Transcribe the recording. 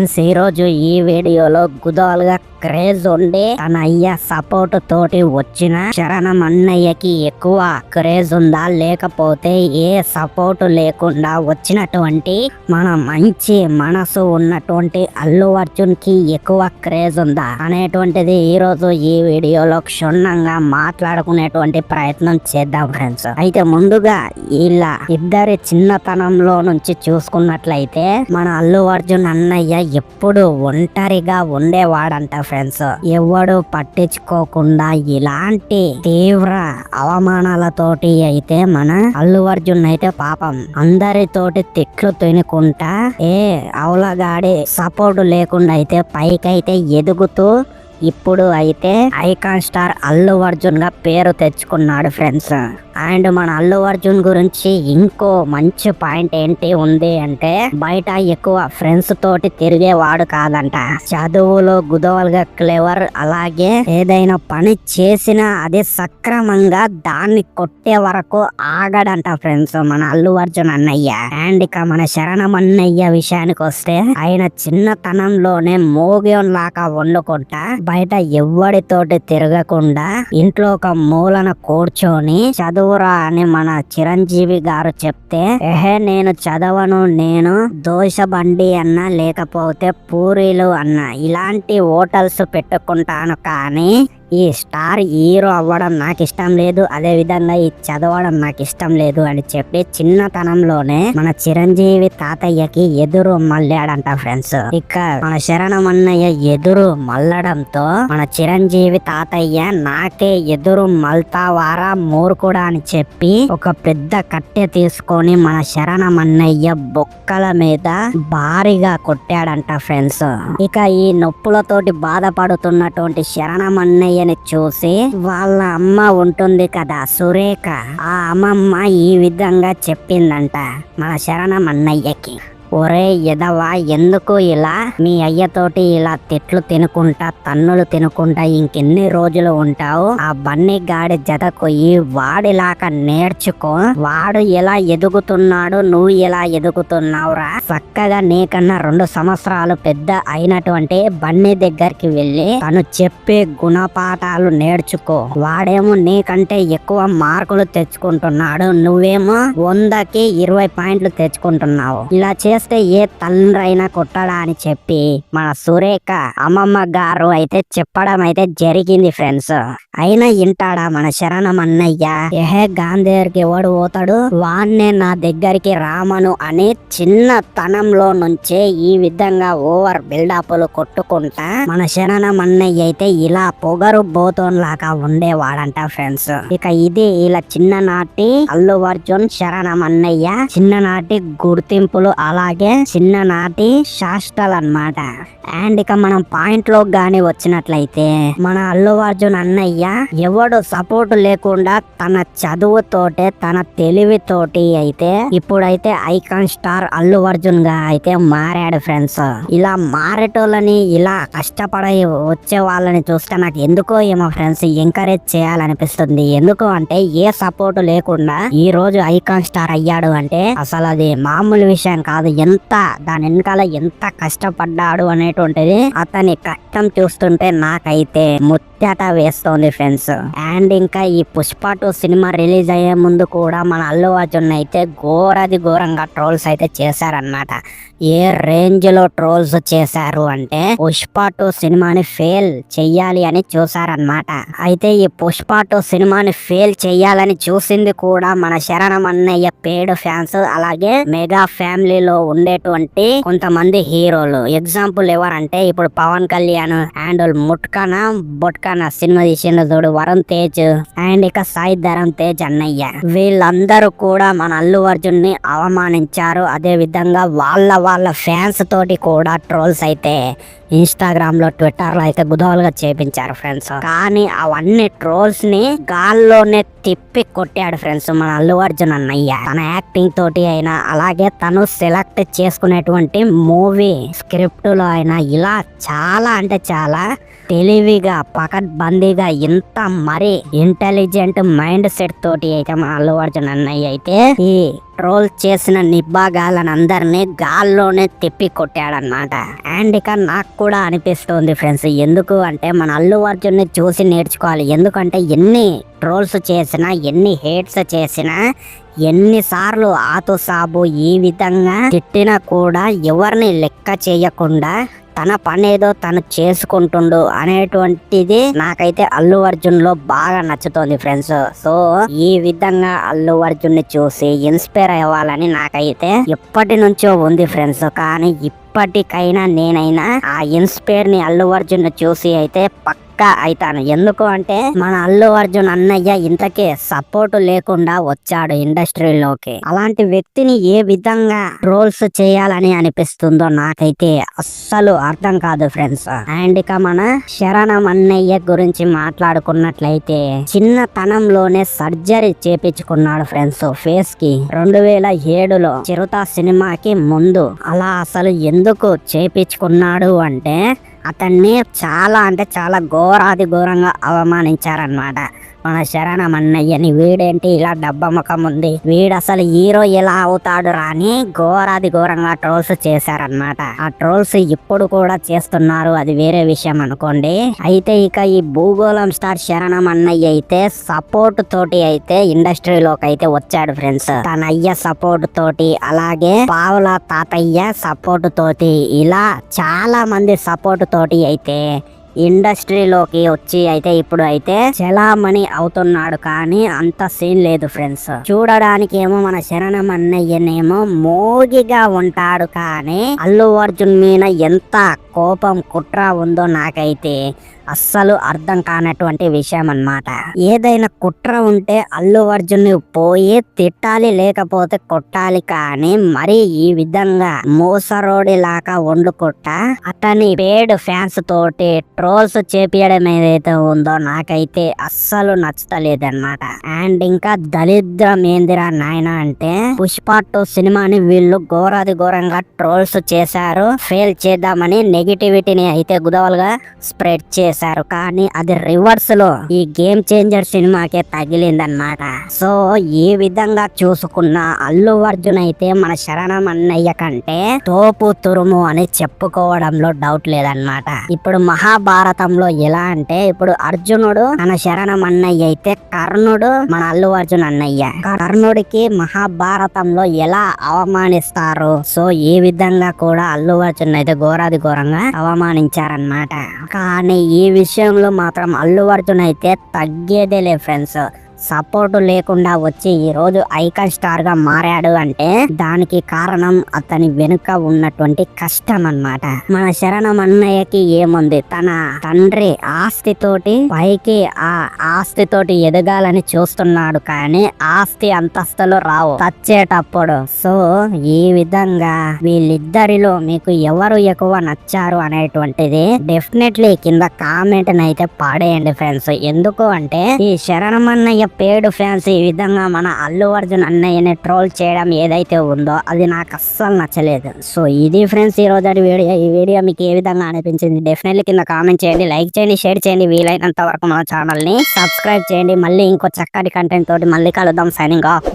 Friends ఈ రోజు ఈ వీడియోలో గుదాలుగా క్రేజ్ ఉండి తన అయ్య సపోర్ట్ తోటి వచ్చిన శరణం అన్నయ్యకి ఎక్కువ క్రేజ్ ఉందా? లేకపోతే ఏ సపోర్ట్ లేకుండా వచ్చినటువంటి మన మంచి మనసు ఉన్నటువంటి అల్లు అర్జున్కి ఎక్కువ క్రేజ్ ఉందా? అనేటువంటిది ఈ రోజు ఈ వీడియోలో క్షుణ్ణంగా మాట్లాడుకునేటువంటి ప్రయత్నం చేద్దాం ఫ్రెండ్స్. అయితే ముందుగా వీళ్ళ ఇద్దరి చిన్నతనంలో నుంచి చూసుకున్నట్లయితే మన అల్లు అర్జున్ అన్నయ్య ఎప్పుడు ఒంటరిగా ఉండేవాడంట ఫ్రెండ్స్. ఎవడు పట్టించుకోకుండా ఇలాంటి తీవ్ర అవమానాలతోటి అయితే మన అల్లు అర్జున్ అయితే పాపం. అందరితోటి తిట్లు తినుకుంటా ఏ అవలగాడి సపోర్ట్ లేకుండా అయితే పైకైతే ఎదుగుతూ ఇప్పుడు అయితే ఐకాన్ స్టార్ అల్లు అర్జున్గా పేరు తెచ్చుకున్నాడు ఫ్రెండ్స్. అండ్ మన అల్లు అర్జున్ గురించి ఇంకో మంచి పాయింట్ ఏంటి ఉంది అంటే బయట ఎక్కువ ఫ్రెండ్స్ తోటి తిరిగేవాడు కాదంట. చదువులో గుదవలుగా క్లెవర్ అలాగే ఏదైనా పని చేసినా అది సక్రమంగా దాన్ని కొట్టే వరకు ఆగడంట ఫ్రెండ్స్ మన అల్లు అర్జున్ అన్నయ్య. అండ్ ఇక మన శరణం అన్నయ్య విషయానికి వస్తే ఆయన చిన్నతనంలోనే మోగ్యం లాగా వండుకుంటా బయట ఎవడితోటి తిరగకుండా ఇంట్లో ఒక మూలన కూర్చొని చదువు చదువురా అని మన చిరంజీవి గారు చెప్తే ఏహే నేను చదవను నేను దోశ బండి అన్న లేకపోతే పూరీలు అన్న ఇలాంటి హోటల్స్ పెట్టుకుంటాను కానీ ఈ స్టార్ హీరో అవ్వడం నాకు ఇష్టం లేదు అదే విధంగా ఈ చదవడం నాకు ఇష్టం లేదు అని చెప్పి చిన్నతనంలోనే మన చిరంజీవి తాతయ్యకి ఎదురు మళ్ళాడంట ఫ్రెండ్స్. ఇక మన శరణం అన్నయ్య ఎదురు మల్లడంతో మన చిరంజీవి తాతయ్య నాకే ఎదురు మల్తావారా మూర్ఖుడా అని చెప్పి ఒక పెద్ద కట్టె తీసుకొని మన శరణం అన్నయ్య బొక్కల మీద భారీగా కొట్టాడంట ఫ్రెండ్స్. ఇక ఈ నొప్పులతోటి బాధపడుతున్నటువంటి శరణం అన్నయ్యని చూసి వాళ్ళ అమ్మ ఉంటుంది కదా సురేఖ ఆ అమ్మమ్మ ఈ విధంగా చెప్పిందంట మన శరణం అన్నయ్యకి. ఒరే ఎదవా ఎందుకు ఇలా? మీ అయ్యతోటి ఇలా తిట్లు తినుకుంటా తన్నులు తినుకుంటా ఇంకెన్ని రోజులు ఉంటావు? ఆ బన్నీ గాడి జతకొయ్యి వాడిలాగా నేర్చుకో. వాడు ఎలా ఎదుగుతున్నాడు నువ్వు ఎలా ఎదుగుతున్నావురా? చక్కగా నీకన్నా రెండు సంవత్సరాలు పెద్ద అయినటువంటి బన్నీ దగ్గరికి వెళ్ళి తను చెప్పే గుణపాఠాలు నేర్చుకో. వాడేమో నీకంటే ఎక్కువ మార్కులు తెచ్చుకుంటున్నాడు. నువ్వేమో వందకి ఇరవై పాయింట్లు తెచ్చుకుంటున్నావు. ఇలా చేస్తే ఏ తండ్రి అయినా కొట్టడా అని చెప్పి మన సురేఖ అమ్మమ్మ గారు అయితే చెప్పడం అయితే జరిగింది ఫ్రెండ్స్. అయినా వింటాడా మన శరణం అన్నయ్య? ఏహే గాంధీ ఎవడు పోతాడు? వాన్నే నా దగ్గరికి రామను అని చిన్న తనంలో నుంచే ఈ విధంగా ఓవర్ బిల్డప్లు కొట్టుకుంటా మన శరణం అన్నయ్య అయితే ఇలా పొగరు లాగా ఉండేవాడంట ఫ్రెండ్స్. ఇక ఇది ఇలా చిన్ననాటి అల్లు అర్జున్ శరణం అన్నయ్య చిన్ననాటి గుర్తింపులు అలా అలాగే చిన్ననాటి శాస్త్రాలు అన్నమాట అండ్ ఇక మనం పాయింట్లో గాని వచ్చినట్లయితే మన అల్లు అర్జున్ అన్నయ్య ఎవడు సపోర్ట్ లేకుండా తన చదువుతోటే తన తెలివితోటి అయితే ఇప్పుడైతే ఐకాన్ స్టార్ అల్లు అర్జున్గా అయితే మారాడు ఫ్రెండ్స్ ఇలా మారేటోళ్ళని ఇలా కష్టపడి వచ్చే వాళ్ళని చూస్తే నాకు ఎందుకో ఏమో ఫ్రెండ్స్ ఎంకరేజ్ చేయాలనిపిస్తుంది. ఎందుకు అంటే ఏ సపోర్ట్ లేకుండా ఈ రోజు ఐకాన్ స్టార్ అయ్యాడు అంటే అసలు అది మామూలు విషయం కాదు. ఎంత దాని వెనకాల ఎంత కష్టపడ్డాడు అనేటువంటిది అతని కష్టం చూస్తుంటే నాకైతే ముత్యాట వేస్తోంది ఫ్రెండ్స్. అండ్ ఇంకా ఈ పుష్ప టూ సినిమా రిలీజ్ అయ్యే ముందు కూడా మన అల్లు అర్జున్ అయితే ఘోరది ఘోరంగా ట్రోల్స్ అయితే చేశారన్నమాట. ఏ రేంజ్లో ట్రోల్స్ చేశారు అంటే పుష్ప టూ సినిమాని ఫెయిల్ చెయ్యాలి అని చూసారనమాట అయితే ఈ పుష్ప టూ సినిమాని ఫెయిల్ చెయ్యాలని చూసింది కూడా మన శరణం అన్నయ్య పేడ్ ఫ్యాన్స్ అలాగే మెగా ఫ్యామిలీలో ఉండేటువంటి కొంతమంది హీరోలు. ఎగ్జాంపుల్ ఎవరంటే ఇప్పుడు పవన్ కళ్యాణ్ అండ్ ముట్కన బొట్క బొట్కన సినిమా తీసిన చూడు వరుణ్ తేజ్ అండ్ ఇక సాయి ధరమ్ తేజ్ అన్నయ్య. వీళ్ళందరూ కూడా మన అల్లు అర్జున్ని అవమానించారు. అదే విధంగా వాళ్ళ వాళ్ళ ఫ్యాన్స్ తోటి కూడా ట్రోల్స్ అయితే ఇన్స్టాగ్రామ్లో ట్విట్టర్లో అయితే గుదవలుగా చేపించారు ఫ్రెండ్స్. కానీ అవన్నీ ట్రోల్స్ని గాల్లోనే తిప్పి కొట్టాడు ఫ్రెండ్స్ మన అల్లు అర్జున్ అన్నయ్య. తన యాక్టింగ్ తోటి అయినా అలాగే తను సెలెక్ట్ చేసుకునేటువంటి మూవీ స్క్రిప్ట్లో అయినా ఇలా చాలా అంటే చాలా తెలివిగా బందీగా ఇంత మరీ ఇంటెలిజెంట్ మైండ్ సెట్ తోటి అయితే మన అల్లు అర్జున్ అన్నయ్య అయితే ఈ ట్రోల్ చేసిన నిబ్బాగాలను అందరినీ గాల్లోనే తిప్పి కొట్టాడనమాట అండ్ ఇక నాకు కూడా అనిపిస్తుంది ఫ్రెండ్స్ ఎందుకు అంటే మన అల్లు అర్జున్ని చూసి నేర్చుకోవాలి. ఎందుకంటే ఎన్ని ట్రోల్స్ చేసినా ఎన్ని హేట్స్ చేసినా ఎన్నిసార్లు ఆతో సాబు ఈ విధంగా తిట్టినా కూడా ఎవరిని లెక్క చేయకుండా తన పని ఏదో తను చేసుకుంటుండు అనేటువంటిది నాకైతే అల్లు అర్జున్లో బాగా నచ్చుతోంది ఫ్రెండ్స్. సో ఈ విధంగా అల్లు అర్జున్ని చూసి ఇన్స్పైర్ అవ్వాలని నాకైతే ఎప్పటి నుంచో ఉంది ఫ్రెండ్స్. కానీ ఇప్పటికైనా నేనైనా ఆ ఇన్స్పైర్ని అల్లు అర్జున్ని చూసి అయితే పక్క అవుతాను ఎందుకు అంటే మన అల్లు అర్జున్ అన్నయ్య ఇంతకే సపోర్ట్ లేకుండా వచ్చాడు ఇండస్ట్రీలోకి. అలాంటి వ్యక్తిని ఏ విధంగా రోల్స్ చేయాలని అనిపిస్తుందో నాకైతే అస్సలు అర్థం కాదు ఫ్రెండ్స్. అండ్ ఇక మన శరణం అన్నయ్య గురించి మాట్లాడుకున్నట్లయితే చిన్నతనంలోనే సర్జరీ చేపించుకున్నాడు ఫ్రెండ్స్ ఫేస్కి. రెండు వేల ఏడులో చిరుత సినిమాకి ముందు అలా అసలు ఎందుకు చేపించుకున్నాడు అంటే అతన్ని చాలా అంటే చాలా ఘోరాది ఘోరంగా అవమానించారనమాట మన శరణం అన్నయ్యని వీడేంటి ఇలా డబ్బా ముఖం ఉంది? వీడు అసలు హీరో ఎలా అవుతాడు రాని ఘోరాది ఘోరంగా ట్రోల్స్ చేశారనమాట ఆ ట్రోల్స్ ఇప్పుడు కూడా చేస్తున్నారు అది వేరే విషయం అనుకోండి. అయితే ఇక ఈ భూగోళం స్టార్ శరణం అన్నయ్య అయితే సపోర్ట్ తోటి అయితే ఇండస్ట్రీలోకి అయితే వచ్చాడు ఫ్రెండ్స్ తన అయ్య సపోర్ట్ తోటి అలాగే పావుల తాతయ్య సపోర్ట్ తోటి ఇలా చాలా మంది సపోర్ట్ తోటి అయితే ఇండస్ట్రీలోకి వచ్చి అయితే ఇప్పుడు అయితే చలామణి అవుతున్నాడు కానీ అంత సీన్ లేదు ఫ్రెండ్స్. చూడడానికి ఏమో మన శరణం అన్నయ్యనేమో మోగిగా ఉంటాడు కానీ అల్లు అర్జున్ మీద ఎంత కోపం కుట్ర ఉందో నాకైతే అస్సలు అర్థం కానటువంటి విషయం అన్నమాట ఏదైనా కుట్ర ఉంటే అల్లు అర్జున్ని పోయి తిట్టాలి లేకపోతే కొట్టాలి కానీ మరి ఈ విధంగా మోసరోడి లాగా వండుకుంట అతని పేడ్ ఫ్యాన్స్ తోటి ట్రోల్స్ చేపియడం ఏదైతే ఉందో నాకైతే అస్సలు నచ్చలేదన్నమాట. అండ్ ఇంకా దరిద్రం ఏందిరా నాయన అంటే పుష్ప టూ సినిమాని వీళ్ళు ఘోరాది ఘోరంగా ట్రోల్స్ చేశారు. ఫెయిల్ చేద్దామని నెగిటివిటీని అయితే గుదవలుగా స్ప్రెడ్ చేశారు. కానీ అది రివర్స్లో ఈ గేమ్ చేంజర్ సినిమాకే తగిలిందన్నమాట. సో ఈ విధంగా చూసుకున్న అల్లు అర్జున్ అయితే మన శరణం అన్నయ్య కంటే తోపు తురుము అని చెప్పుకోవడంలో డౌట్ లేదన్నమాట. ఇప్పుడు మహాభారతంలో ఎలా అంటే ఇప్పుడు అర్జునుడు మన శరణం అన్నయ్య అయితే కర్ణుడు మన అల్లు అర్జున్ అన్నయ్య. కర్ణుడికి మహాభారతంలో ఎలా అవమానిస్తారు? సో ఈ విధంగా కూడా అల్లు అర్జున్ అయితే ఘోరాది ఘోరంగా అవమానించారనమాట కానీ ఈ విషయంలో మాత్రం అల్లు అర్జున్ అయితే తగ్గేదేలే ఫ్రెండ్స్. సపోర్ట్ లేకుండా వచ్చి ఈ రోజు ఐకాన్ స్టార్గా మారాడు అంటే దానికి కారణం అతని వెనుక ఉన్నటువంటి కష్టం అన్నమాట. మన శరణం అన్నయ్యకి ఏముంది? తన తండ్రి ఆస్తితోటి పైకి ఆ ఆస్తితోటి ఎదగాలని చూస్తున్నాడు కానీ ఆస్తి అంతస్తులు రావు. తచ్చేటప్పుడు సో ఈ విధంగా వీళ్ళిద్దరిలో మీకు ఎవరు ఎక్కువ నచ్చారు? అనేటువంటిది డెఫినెట్లీ కింద కామెంట్ అయితే పాడేయండి ఫ్రెండ్స్. ఎందుకు అంటే ఈ శరణం అన్నయ్య పేడు ఫ్యాన్స్ ఈ విధంగా మన అల్లు అర్జున్ అన్నయ్యని ట్రోల్ చేయడం ఏదైతే ఉందో అది నాకు అస్సలు నచ్చలేదు. సో ఇది ఫ్రెండ్స్ ఈ రోజు వీడియో. ఈ వీడియో మీకు ఏ విధంగా అనిపించింది డెఫినెట్లీ కింద కామెంట్ చేయండి లైక్ చేయండి షేర్ చేయండి. వీలైనంత వరకు మన ఛానల్ని సబ్స్క్రైబ్ చేయండి. మళ్ళీ ఇంకో చక్కటి కంటెంట్ తోటి మళ్ళీ కలుద్దాం. Signing off